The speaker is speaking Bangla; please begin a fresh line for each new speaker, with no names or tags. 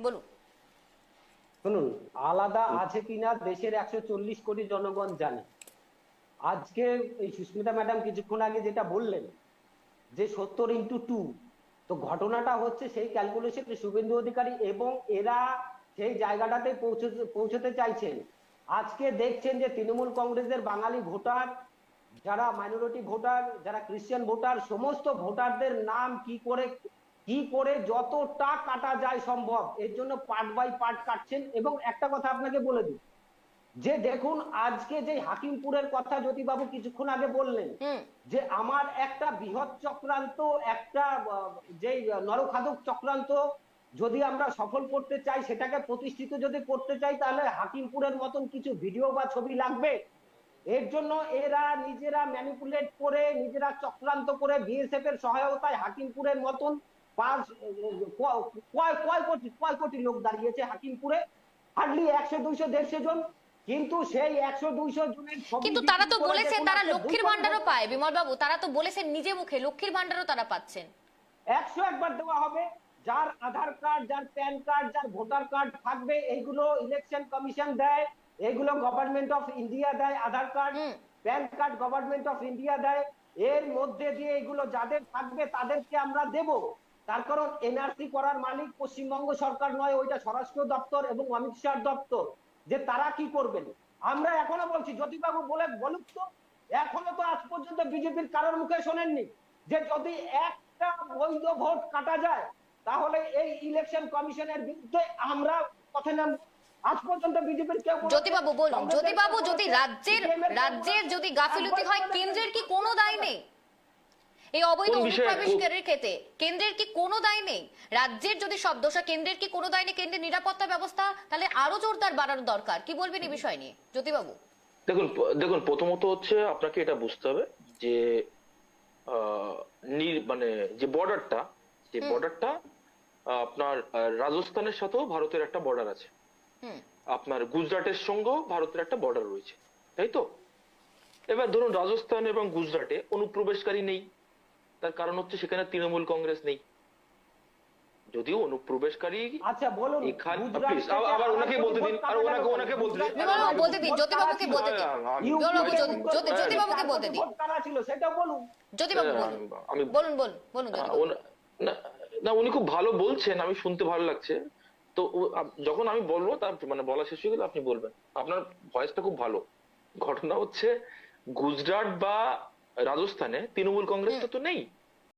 বলুন।
শুনুন, আলাদা আছে কিনা দেশের একশো চল্লিশ কোটি জনগণ জানে। আজকে এই সুস্মিতা ম্যাডাম কিছুক্ষণ আগে যেটা বললেন, যে সত্তর ইন্টু টু তো ঘটনাটা হচ্ছে সেই ক্যালকুলেশন শুভেন্দু অধিকারী এবং এরা সেই জায়গাটাতে পৌঁছতে পৌঁছতে চাইছেন। আজকে দেখছেন যে তৃণমূল কংগ্রেসের বাঙালি ভোটার, যারা মাইনরিটি ভোটার, যারা ক্রিশ্চিয়ান ভোটার, সমস্ত ভোটারদের নাম কি করে কি করে যতটা কাটা যায় সম্ভব এর জন্য পার্ট বাই পার্ট কাটছেন। এবং একটা কথা আপনাকে বলে দিই যে দেখুন আজকে যে হাকিমপুরের কথা জ্যোতিবাবু কিছুক্ষণ আগে বললেন যে আমার একটা বৃহৎ চক্রান্ত একটা যে নরখাদক চক্রান্ত যদি আমরা সফল করতে চাই সেটাকে প্রতিষ্ঠিত যদি করতে চাই তাহলে হাকিমপুরের মতন কিছু ভিডিও বা ছবি লাগবে। এর জন্য এরা নিজেরা ম্যানিপুলেট করে নিজেরা চক্রান্ত করে বিএসএফ এর সহায়তায় হাকিমপুরের মতন পাঁচ কয় কয় কোটি কয় কোটি লোক দাঁড়িয়েছে হাকিমপুরে? হার্ডলি একশো দুইশো দেড়শো জন। কিন্তু সেই একশো দুইশো জনের
কিন্তু তারা তো তারা লক্ষ্মীর ভান্ডারও পায় বিমল বাবু তারা তো বলেছেন নিজে মুখে লক্ষ্মীর ভান্ডারও তারা পাচ্ছেন।
একশো একবার দেওয়া হবে। যার আধার কার্ড যার প্যান কার্ড যার ভোটার কার্ড থাকবে এইগুলো ইলেকশন কমিশন দেয় এগুলো গভর্নমেন্ট অফ ইন্ডিয়া দেয় Aadhaar card PAN card government of India দেয়। এর মধ্যে দিয়ে এগুলো যাদের থাকবে তাদেরকে আমরা দেব। তার কারণ এনআরসি করার মালিক পশ্চিমবঙ্গ সরকার নয় ওইটা স্বরাষ্ট্র দপ্তর এবং অমিত শাহ দপ্তর যে তারা কি করবেন? আমরা এখনও বলছি জ্যোতিবাবু বলে বলুক তো এখনও তো আজ পর্যন্ত বিজেপির কারোর মুখে শোনেননি যে যদি একটা বৈধ ভোট কাটা যায় তাহলে এই ইলেকশন কমিশনের বিরুদ্ধে আমরা পথে নাম আজ পর্যন্ত বিজেপির কেউ
জ্যোতিবাবু বলুন জ্যোতিবাবু যদি রাজ্যের রাজ্যের যদি গাফিলতি হয় কেন্দ্রের কি কোনো দায় নেই? এই অবৈধ অনুপ্রবেশকারীর ক্ষেত্রে কেন্দ্রের কি কোনো দায় নেই? রাজ্যের যদি সব দোষা কেন্দ্রের কি কোনো দায় নেই? কেন্দ্রের নিরাপত্তা ব্যবস্থা তাহলে আরও জোরদার বাড়ানো দরকার। কি বলবেন এই বিষয় নিয়ে? জ্যোতিবাবু।
দেখুন দেখুন প্রথমত হচ্ছে আপনাকে এটা বুঝতে হবে যে মানে যে বর্ডারটা যে বর্ডারটা আপনার রাজস্থানের সাথেও ভারতের একটা বর্ডার আছে। আপনার গুজরাটের সঙ্গেও ভারতের একটা বর্ডার রয়েছে। তাই তো? এবার ধরুন রাজস্থান এবং গুজরাটে অনুপ্রবেশকারী নেই। তার কারণ হচ্ছে সেখানে তৃণমূল কংগ্রেস নেই। যদিও অনুপ্রবেশকারী
আচ্ছা বলুন
আবার ওনাকে বলতে দিন, আর ওনাকে- ওনাকে বলতে দিন।
বাবু
থেকে
বলতে দিন,
ভোট
জ্যোতিবাবুকে
কাটা
বলতে দিন। বাবু, জ্যোতি- জ্যোতি- জ্যোতিবাবুকে বলতে দিন।
কাটা ছিল সেটাও বলুন।
জ্যোতিবাবু
হ্যাঁ,
বলুন।
আমি
বলুন বলুন বলুন
ওনা- না না উনি খুব ভালো বলছেন আমি শুনতে ভালো লাগছে। তো যখন আমি বলব তার মানে বলা শেষ হয়ে গেলে আপনি বলবেন। আপনার ভয়েসটা খুব ভালো। ঘটনা হচ্ছে গুজরাট বা রাজস্থানে তৃণমূল কংগ্রেস তো নেই।